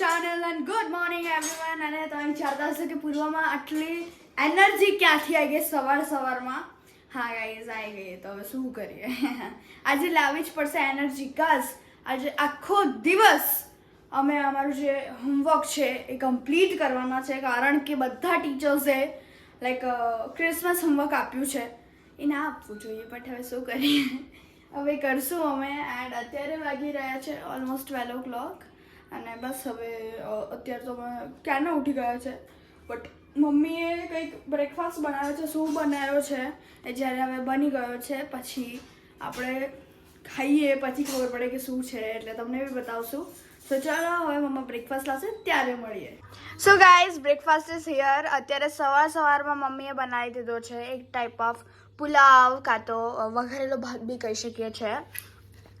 Channel and good morning everyone અને તમે વિચારતા હશો કે પૂર્વમાં આટલી એનર્જી ક્યાંથી આવી ગઈ સવાર સવારમાં? હા ગાઈઝ આવી ગઈ. તો હવે શું કરીએ? આજે લાવવી જ પડશે એનર્જી કસ આજે આખો દિવસ અમે અમારું જે હોમવર્ક છે એ કમ્પ્લીટ કરવાના છે, કારણ કે બધા ટીચર્સે લાઈક ક્રિસમસ હોમવર્ક આપ્યું છે. એ ના આપવું જોઈએ બટ હવે શું કરીએ? હવે કરશું અમે. એન્ડ અત્યારે વાગી રહ્યા છે ઓલમોસ્ટ ટ્વેલ્વ ઓ ક્લોક અને બસ હવે અત્યારે તો ક્યારના ઉઠી ગયા છે? બટ મમ્મીએ કંઈક બ્રેકફાસ્ટ બનાવ્યો છે, શું બનાવ્યો છે? એ જ્યારે હવે બની ગયો છે, પછી આપણે ખાઈએ, પછી ખબર પડે કે શું છે, એટલે તમને બી બતાવશું. તો ચાલો હવે મમ્મા બ્રેકફાસ્ટ લાવશે, ત્યારે મળીએ. So guys breakfast is here અત્યારે સવાર સવારમાં મમ્મીએ બનાવી દીધો છે, એક ટાઈપ ઓફ પુલાવ કાં તો વઘારેલો ભાત બી કહી શકીએ છીએ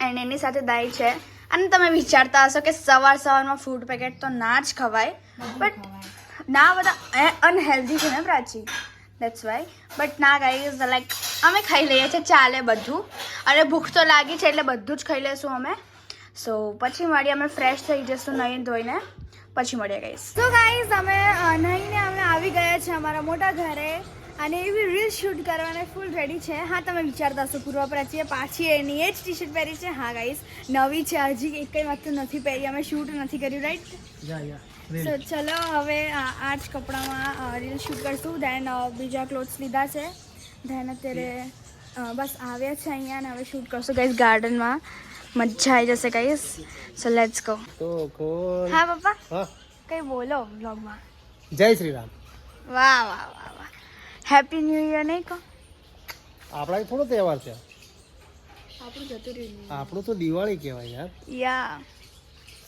એન્ડ એની સાથે દહીં છે. અને તમે વિચારતા હશો કે સવાર સવારમાં ફૂડ પેકેટ તો ના જ ખવાય બટ ના બધા અનહેલ્ધી છે ને પ્રાચી? દેટ્સ વાય બટ ના ગાઈઝ લાઈક અમે ખાઈ લઈએ છીએ ચાલે બધું. અને ભૂખ તો લાગી છે એટલે બધું જ ખાઈ લઈશું અમે. સો પછી મળીએ અમે ફ્રેશ થઈ જઈશું નહીં ધોઈને. પછી મળીએ ગાઈઝ તો ગાઈઝ અમે નહીં નાહીને અમે આવી ગયા છે અમારા મોટા ઘરે. અને એવી રીલ શૂટ કરવાને ફૂલ રેડી છે. હા તમે વિચારતા હશો પૂર્વ પ્રાચીએ પાછી એની એ જ ટી શર્ટ પહેરી છે. હા ગાઈસ નવી છે. હજી એક કઈ વાત નથી પહેરી. અમે શૂટ નથી કર્યું રાઈટ સો ચલો હવે આ જ કપડામાં રીલ શૂટ કરશું. ધેન બીજા ક્લોથ્સ લીધા છે. ધેન અત્યારે બસ આવ્યા છે અહીંયા અને હવે શૂટ કરશું. ગાઈસ ગાર્ડનમાં મજા આવી જશે ગાઈસ સો લેટ્સ ગો હા પપ્પા? કઈ બોલો વ્લોગમાં જય શ્રી રામ. વાહ વાહ વાહ હેપી ન્યૂ યર નહીં કહો. આપણા થોડો તહેવાર છે. આપણું જતું રહ્યું આપણું તો દિવાળી કહેવાય યાર. યા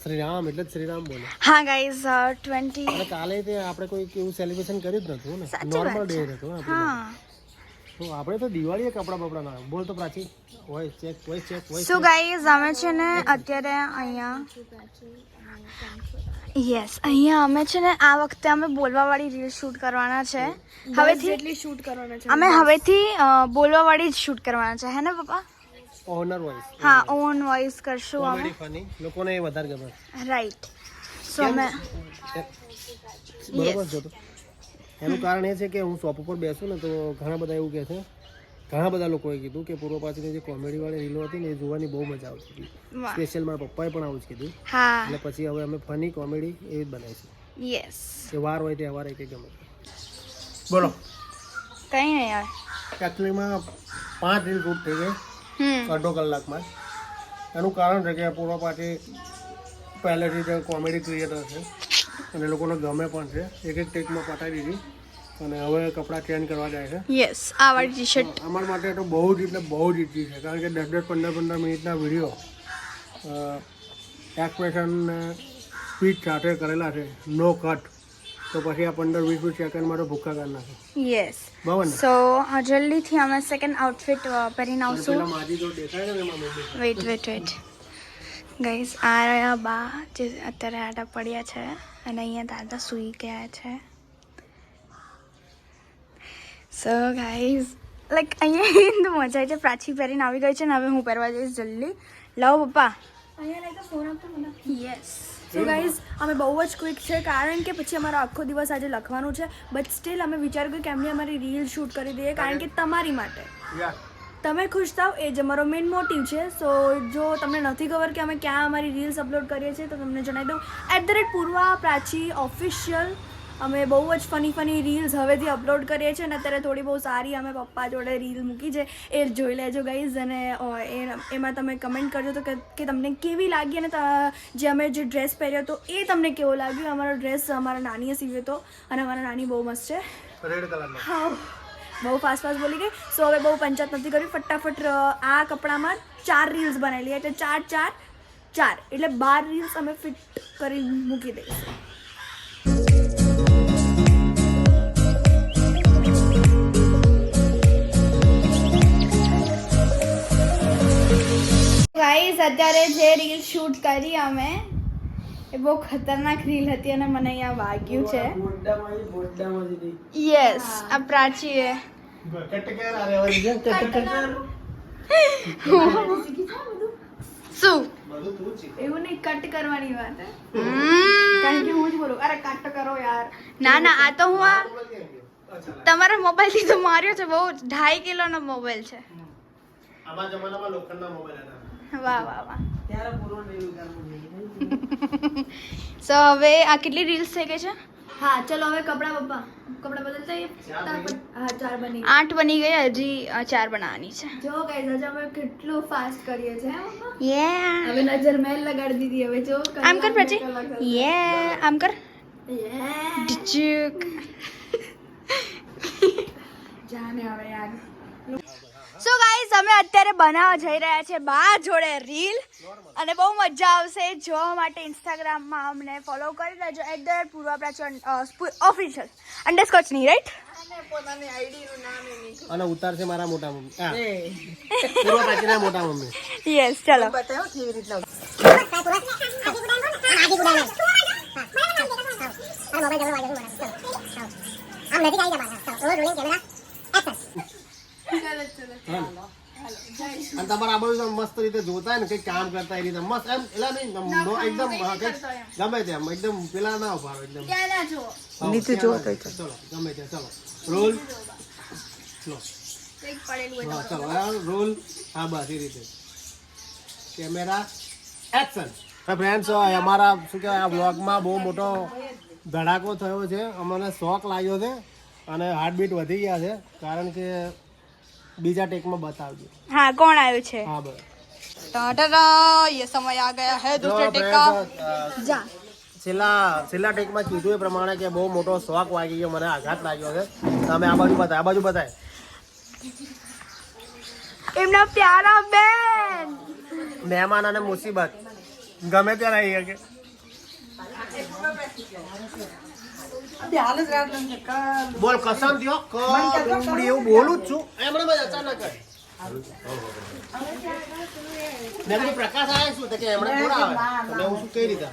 શ્રી રામ એટલે શ્રી રામ બોલે. હા ગાઈઝ ટ્વેન્ટી અને કાલે તે આપણે કોઈ એવું સેલિબ્રેશન કર્યું જ નતું ને. નોર્મલ ડે હતો હા આપણે તો દિવાળીએ કપડા બપડા ના બોલ તો Prachi voice check voice check voice so guys અમે છે ને અત્યારે અહીંયા યસ અહીંયા અમે છે ને આ વખતે અમે બોલવાવાળી રીલ શૂટ કરવાના છે. હવેથી એટલી શૂટ કરવાના છે અમે હવેથી બોલવાવાળી જ શૂટ કરવાના છે. હે ને પપ્પા? ઓનર વોઇસ હા ઓન વોઇસ કરશું અમે. ફની લોકોને વધારે ગમે. રાઈટ સો અમે બરોબર છે તો? એનું કારણ એ છે કે હું શોપ ઉપર બેસું ને તો ઘણા બધા એવું કહે છે ઘણા બધા લોકોએ કીધું કે પૂર્વ પાછળની જે કોમેડી વાળી રીલો હતી ને એ જોવાની બહુ મજા આવતી હતી. સ્પેશિયલ મારા પપ્પાએ પણ આવું જ કીધું. એટલે પછી હવે અમે ફની કોમેડી એવી જ બનાવીશું. યસ કે વાર હોય તહેવાર હોય કે ગમે. બોલો. કઈ નહીં યાર એકચ્યુઅલીમાં પાંચ રીલ શૂટ થઈ ગઈ. અડધો કલાકમાં. એનું કારણ છે કે પૂર્વ પાછી પહેલેથી જે કોમેડી ક્રિએટર છે. અને લોકોને ગમે પણ છે. એક એક ટેકમાં પટાવી દીધી. અને હવે કપડાં ચેન્જ કરવા જાય છે. યસ આ વાળી ટી શર્ટ અમારા માટે તો બહુ જ એટલે બહુ જ ઇઝી છે. કારણ કે દસ દસ પંદર પંદર મિનિટના વીડિયો એક્સપ્રેશન સ્પીચ સાથે કરેલા છે. નો કટ તો પછી આ પંદર વીસ વીસ સેકન્ડમાં તો ભૂખા કરી નાખે. યસ બરાબર સો જલ્દીથી અમે સેકન્ડ આઉટફિટ પહેરીને આવશું. વેઇટ વેઇટ વેઇટ ગાઈસ આ રહ્યા બા જે અત્યારે આડા પડ્યા છે. અને અહીંયા દાદા સૂઈ ગયા છે. સો ગાઈઝ લાઈક અહીંયા તો મજા આવી છે. પ્રાચી પહેરીને આવી ગઈ છે ને હવે હું પહેરવા જઈશ જલ્દી. લાવો પપ્પા. યસ સો ગાઈઝ અમે બહુ જ ક્વિક છે કારણ કે પછી અમારો આખો દિવસ આજે લખવાનું છે. બટ સ્ટીલ અમે વિચાર્યું કે કેમની અમારી રીલ શૂટ કરી દઈએ કારણ કે તમારી માટે. તમે ખુશ થાવ એ જ અમારો મેઇન મોટિવ છે. સો જો તમને નથી ખબર કે અમે ક્યાં અમારી રીલ્સ અપલોડ કરીએ છીએ તો તમને જણાવી દઉં. At the rate Purva Prachi official અમે બહુ જ ફની ફની રીલ્સ હવેથી અપલોડ કરીએ છીએ અને અત્યારે થોડી બહુ સારી અમે પપ્પા જોડે રીલ મૂકી છે. એ જોઈ લેજો ગાઈઝ અને એમાં તમે કમેન્ટ કરજો તો કે તમને કેવી લાગી અને જે અમે જે ડ્રેસ પહેર્યો હતો એ તમને કેવો લાગ્યો? અમારો ડ્રેસ અમારા નાનીએ સીવ્યો હતો અને અમારા નાની બહુ મસ્ત છે. રેડ કલરનો હા. બહુ ફાસ્ટ ફાસ્ટ બોલી ગઈ. સો હવે બહુ પંચાયત નથી કરી ફટાફટ અ, આ કપડામાં ચાર રીલ્સ બનાવેલી એટલે ચાર ચાર ચાર. એટલે બાર રીલ્સ અમે ફિટ કરી મૂકી દઈશું. ગાઈઝ અત્યારે જે રીલ શૂટ કરી અમે એ બહુ ખતરનાક રીલ હતી અને મને અહીંયા વાગ્યું છે. યસ આ પ્રાચીએ શું. એવું નહીં કટ કરવાની વાત. કારણ કે હું જ બોલું અરે કટ કરો યાર. ના ના આ તો હું આ. તમારા મોબાઈલથી તો માર્યો છે બહુ ઢાઈ કિલો નો મોબાઈલ છે. આમાં જમાનામાં લોખંડના મોબાઈલ હતા. વાહ વાહ વાહ. સો હવે આ કેટલી રીલ્સ થઈ ગઈ છે? હા ચલો હવે કપડા પપ્પા કપડા બદલતા આવીએ. ચાર બની? હા ચાર બની આઠ બની ગઈ હજી ચાર બનાવવાની છે. જો ગાઈસ આજે અમે કેટલું ફાસ્ટ કરીએ છે યે હવે નજર મેલ લગાડી દીધી હવે જો આમ કર પછી. યે આમ કર. Yeah. ઢીચુક. જાને હવે યાર. સો ગાઈઝ અમે અત્યારે બનાવવા જઈ રહ્યા છે બા જોડે રીલ અને બહુ મજા આવશે. જોવા માટે ઇન્સ્ટાગ્રામમાં અમને ફોલો કરી લેજો. At the rate Purva Prachi official underscore right અને ઉતારશે મારા મોટા મમ્મી. હા. પૂર્વ પ્રાચીના મોટા મમ્મી. યસ ચલો. અને તમારે આ બધું મસ્ત રીતે જોતા હોય ને કઈ કામ કરતા એ રીતે. મસ્ત એમ એટલે નહીં એકદમ ગમે તેમ એકદમ પેલા ના ઊભા એકદમ. નીચે જો ચલો ગમે તે ચલો. રોલ. ચલો. કંઈક પડેલું હોય હા ચલો આ રોલ. હા બસ એ રીતે. Camera action. ફ્રેન્ડ્સ અમારા શું કહેવાય આ બ્લોગમાં બહુ મોટો ધડાકો થયો છે. અમને શોખ લાગ્યો છે અને હાર્ટબીટ વધી ગયા છે. કારણ કે બીજા ટેકમાં બતાવજો. હા કોણ આવ્યું છે? હા બરાબર ટાટા આ ગયા હે દૂસરે છેલ્લા છેલ્લા ટેકમાં કીધું એ પ્રમાણે કે બહુ મોટો શોખ વાગી ગયો મને આઘાત લાગ્યો છે. તમે આ બાજુ બતાય આ બાજુ બતાય. એમના પ્યારા મહેમાન અને મુસીબત. ગમે ત્યારે આવી શકે. બોલ કસમ થયો કબડી એવું બોલું જ છું. એમણે મેં અચાનક મેં કીધું પ્રકાશ આવે શું? કે એમણે થોડા આવે. તો હું શું કઈ રીતે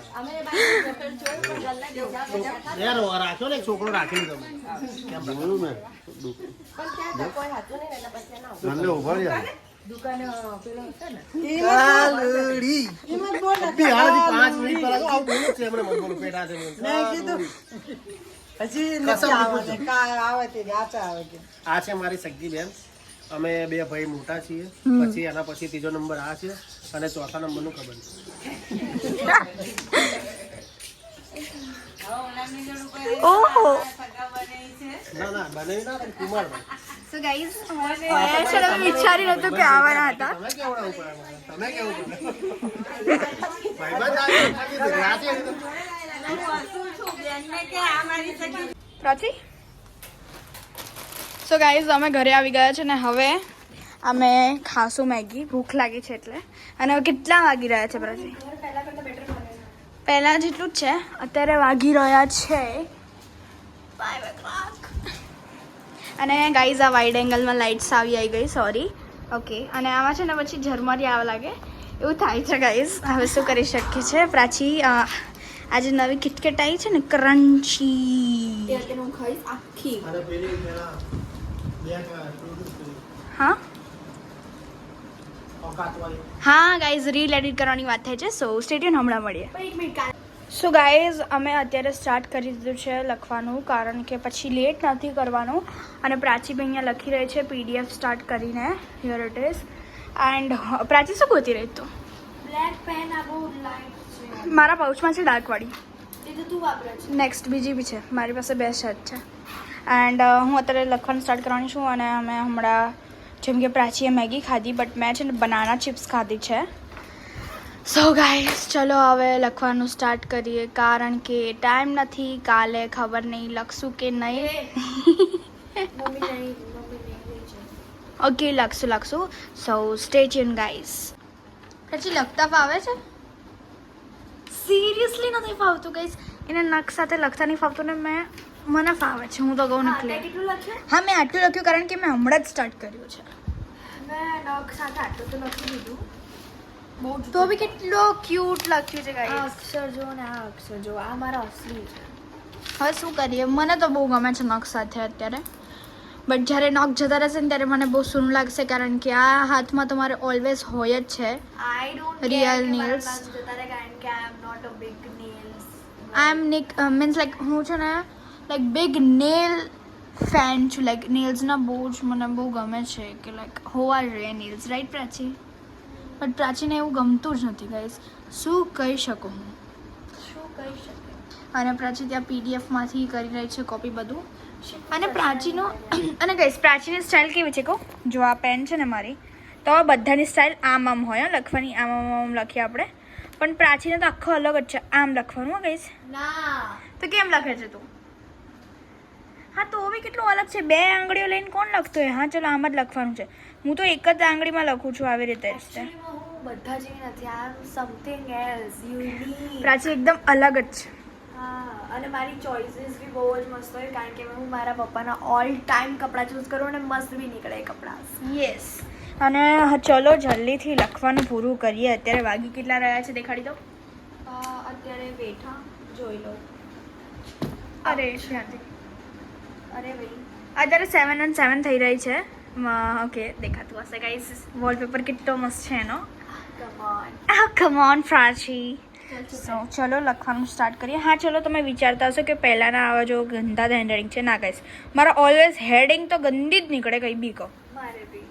યાર રાખ્યો ને છોકરો રાખી લીધો મેં. કેમ રાખ્યો? બી હાલથી પાંચ મિનિટ પહેલા આવું બોલું છે એમણે મને બોલું પેટા છે મને. આ છે મારી સગી બેન. અમે બે ભાઈ મોટા છીએ. પછી એના પછી ત્રીજો નંબર આ છે અને ચોથા નંબરનું ખબર છે. ઓહો. ના ના બને ના પણ કુમારભાઈ સો ગાઈઝ છે વિચારી નતું કે આવવાના હતા. તમે કેવું ભાઈ આવે તો ખાલી ગુજરાતી એકદમ. પ્રાચી? સો ગાઈઝ અમે ઘરે આવી ગયા છે ને હવે અમે ખાશું મેગી. ભૂખ લાગી છે એટલે. અને હવે કેટલા વાગી રહ્યા છે પ્રાચી? પહેલાં જેટલું જ છે. અત્યારે વાગી રહ્યા છે અને ગાઈઝ આ વાઇડ એંગલમાં લાઇટ્સ આવી આવી ગઈ સોરી ઓકે અને આમાં છે ને પછી ઝરમરી આવવા લાગે. એવું થાય છે ગાઈઝ હવે શું કરી શકીએ છે? પ્રાચી આજે નવી કિટકેટ આવી છે ને ક્રન્ચી. હું ખાઈશ આખી. હા? હા ગાઈઝ રીલ એડિટ કરવાની વાત થાય છે સો સ્ટેડિયમ હમણાં મળીએ. પણ એક મિનિટ કાલે. સો ગાઈઝ અમે અત્યારે સ્ટાર્ટ કરી દીધું છે લખવાનું કારણ કે પછી લેટ નથી કરવાનું અને પ્રાચીભાઈ અહીંયા લખી રહી છે પીડીએફ સ્ટાર્ટ કરીને. Here it is and Prachi શું ગોતી રહી તું? બ્લેક પેન આ બહુ લાઈટ મારા પાઉચમાં છે ડાર્કવાળી તું નેક્સ્ટ બીજી બી છે. મારી પાસે બે શર્ટ છે. એન્ડ હું અત્યારે લખવાનું સ્ટાર્ટ કરવાની છું અને અમે હમણાં જેમ કે પ્રાચીએ મેગી ખાધી બટ મેં છે ને બનાના ચિપ્સ ખાધી છે. સો ગાઈસ ચલો હવે લખવાનું સ્ટાર્ટ કરીએ. કારણ કે ટાઈમ નથી કાલે ખબર નહીં લખશું કે નહીં? ઓકે લખશું લખશું. સો સ્ટે ટ્યુન ગાઈસ પછી લખતા ફાવે છે? સિરિયસલી નથી ફાવતું ગાઈસ એને નખ સાથે લખતા નહીં ફાવતું ને મેં મને ફાવે છે હું તો કહું હા, તે નીકળે કેટલું લખ્યું હા મેં આટલું લખ્યું કારણ કે મેં હમણાં જ સ્ટાર્ટ કર્યું છે મેં નખ સાથે આટલું તો લખી દીધું બહુ જ તો બી કેટલો ક્યુટ લખ્યું છે આ ગાઈસ અક્ષર જો ને આ અક્ષર જો આ મારા અસલી છે હવે શું કરીએ મને તો બહુ ગમે છે નખ સાથે અત્યારે બટ જ્યારે નખ જતા રહેશે ને ત્યારે મને બહુ સૂનું લાગશે કારણ કે આ હાથમાં તમારે ઓલવેઝ હોય જ છે I don't I am nick means like હું છે ને લાઈક બિગ નેલ ફેન છું. લાઈક નેલ્સના બહુ જ મને બહુ ગમે છે કે લાઈક હોવા જોઈએ નેલ્સ રાઈટ પ્રાચી? બટ પ્રાચીને એવું ગમતું જ નથી ગાઈઝ શું કહી શકું હું? શું કહી શકું? અને પ્રાચી ત્યાં પીડીએફમાંથી કરી રહી છે કોપી બધું. અને પ્રાચીનો અને કહીશ પ્રાચીની સ્ટાઇલ કેવી છે કહું? જો આ પેન છે ને મારી તો આ બધાની સ્ટાઇલ આમ આમ હોય લખવાની આમ આમ આમ લખીએ આપણે. પણ પ્રાચીને તો આખો અલગ જ છે. આમ લખવાનું હો કહીશ તો કેમ લખે છે તું? હા તો બી કેટલું અલગ છે. બે આંગળીઓ લઈને કોણ લખતો હોય? હા ચલો આમ જ લખવાનું છે. હું તો એક જ આંગળીમાં લખું છું આવી રીતે જ બધા જેવી નથી. આ સમથિંગ એલ્સ યુનિક પ્રાચી એકદમ અલગ જ છે. હા અને મારી ચોઇસીસ બી બહુ જ મસ્ત હોય. કારણ કે હું મારા પપ્પાના ઓલ ટાઈમ કપડાં ચૂઝ કરું અને મસ્ત બી નીકળે કપડાં. યસ અને ચલો જલ્દીથી લખવાનું પૂરું કરીએ. અત્યારે વાગી કેટલા રહ્યા છે દેખાડી દો. અત્યારે બેઠા જોઈ લો. અરે શ્યાંતિ અરે ભાઈ. અત્યારે સેવન એન્ડ સેવન થઈ રહી છે. ઓકે દેખાતું હશે ગાઈસ વોલપેપર કેટલો મસ્ત છે એનો. કમોન પ્રાચી સો ચલો લખવાનું સ્ટાર્ટ કરીએ. હા ચલો તમે વિચારતા હશો કે પહેલાંના આવા જો ગંદા હેન્ડરિંગ છે. ના કહીશ મારા ઓલવેઝ હેડિંગ તો ગંદી જ નીકળે કંઈ બી કહો. મારે બી.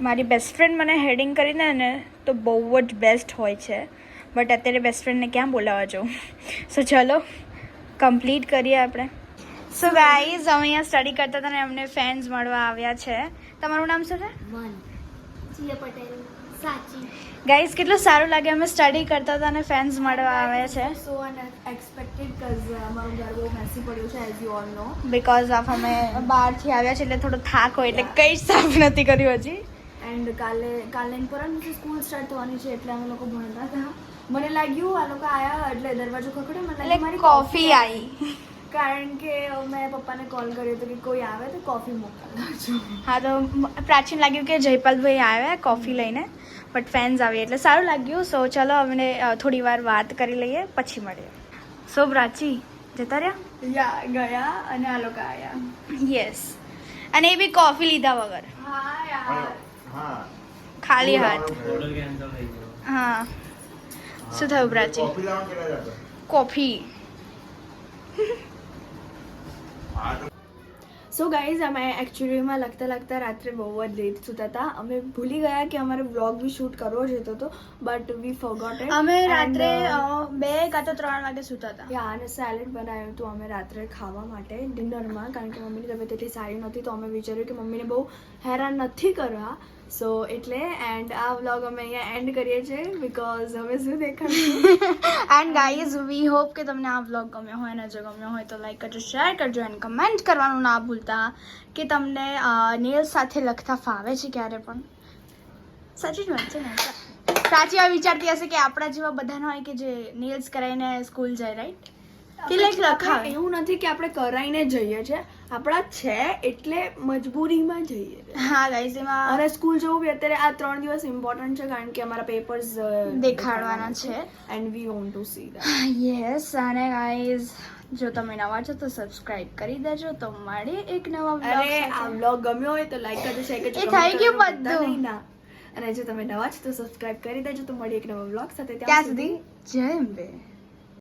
મારી બેસ્ટ ફ્રેન્ડ મને હેડિંગ કરીને ને તો બહુ જ બેસ્ટ હોય છે. બટ અત્યારે બેસ્ટ ફ્રેન્ડને ક્યાં બોલાવવા જવું? સો ચલો કમ્પ્લીટ કરીએ આપણે. સો ગાઈઝ અમે અહીંયા સ્ટડી કરતા હતા ને અમને ફેન્સ મળવા આવ્યા છે. તમારું નામ શું છે? ગાઈઝ કેટલું સારું લાગે અમે સ્ટડી કરતા હતા અને ફેન્સ મળવા આવ્યા છે. સો અનએક્સપેક્ટેડ કઝ અમારું ઘર બહુ મેસી પડ્યું છે as you all know because of અમે બહારથી આવ્યા છે એટલે થોડો થાક હોય એટલે કંઈ સાફ નથી કર્યું હજી. એન્ડ કાલે કાલે પરમ દિવસે સ્કૂલ સ્ટાર્ટ થવાની છે એટલે અમે લોકો ભણતા હતા. મને લાગ્યું આ લોકો આવ્યા એટલે દરવાજો ખખડ્યો. મને લાગ્યું મારી કોફી આવી કારણ કે મેં પપ્પાને કોલ કર્યો હતો કે કોઈ આવે તો કોફી મોકલજો. હા તો પ્રાચીન લાગ્યું કે જયપાલભાઈ આવ્યા કોફી લઈને બટ ફેન્સ આવી એટલે સારું લાગ્યું. સો ચલો અમને થોડી વાર વાત કરી લઈએ પછી મળીએ. સો પ્રાચી જતા રહ્યા? યા ગયા અને આ લોકો આવ્યા યસ અને એ બી કોફી લીધા વગર. હા યાર. હા ખાલી હાથ. હા. શું થયું પ્રાચી? કોફી સો ગાઈઝ અમે એકચ્યુઅલીમાં લખતા લખતા રાત્રે બહુ જ લેટ સુતા હતા. અમે ભૂલી ગયા કે અમારે વ્લોગ બી શૂટ કરવો જ હતો તો બટ વી ફોગોટ અમે રાત્રે બે કાં તો ત્રણ વાગે સૂતા હતા. યા અને સેલેડ બનાવ્યું હતું અમે રાત્રે ખાવા માટે ડિનરમાં કારણ કે મમ્મીની તબિયત એટલી સારી નહોતી તો અમે વિચાર્યું કે મમ્મીને બહુ હેરાન નથી કરવા. સો એટલે એન્ડ આ વ્લોગ અમે અહીંયા એન્ડ કરીએ છીએ બીકોઝ હવે શું દેખાડશું એન્ડ ગાઈઝ વી હોપ કે તમને આ વ્લોગ ગમ્યો હોય અને જો ગમ્યો હોય તો લાઈક કરજો શેર કરજો એન્ડ કમેન્ટ કરવાનું ના ભૂલતા કે તમને નેલ સાથે લખતા ફાવે છે ક્યારે પણ? સાચી જ વાત છે ને? સાચી આ વિચારતી હશે કે આપણા જેવા બધાના હોય કે જે નેલ્સ કરાવીને સ્કૂલ જાય રાઈટ લખાવે એવું નથી કે આપણે કરાઈને જઈએ છીએ આપણા છે એટલે મજબૂરીમાં જઈએ હા ગાઈઝ એમાં અને સ્કૂલ જવું બી અત્યારે આ ત્રણ દિવસ ઇમ્પોર્ટન્ટ છે કારણ કે અમારા પેપર્સ દેખાડવાના છે. And we want to see that yes અને ગાઈઝ જો તમે નવા છો તો સબસ્ક્રાઇબ કરી દેજો. તો મળે એક નવા અરે આ વ્લોગ ગમ્યો હોય તો લાઈક કરજો શેર કરજો એ થઈ ગયું બધું. અને જો તમે નવા છો તો સબસ્ક્રાઇબ કરી દેજો તો મળીએ એક નવા વ્લોગ સાથે. ત્યાં સુધી જય અંબે.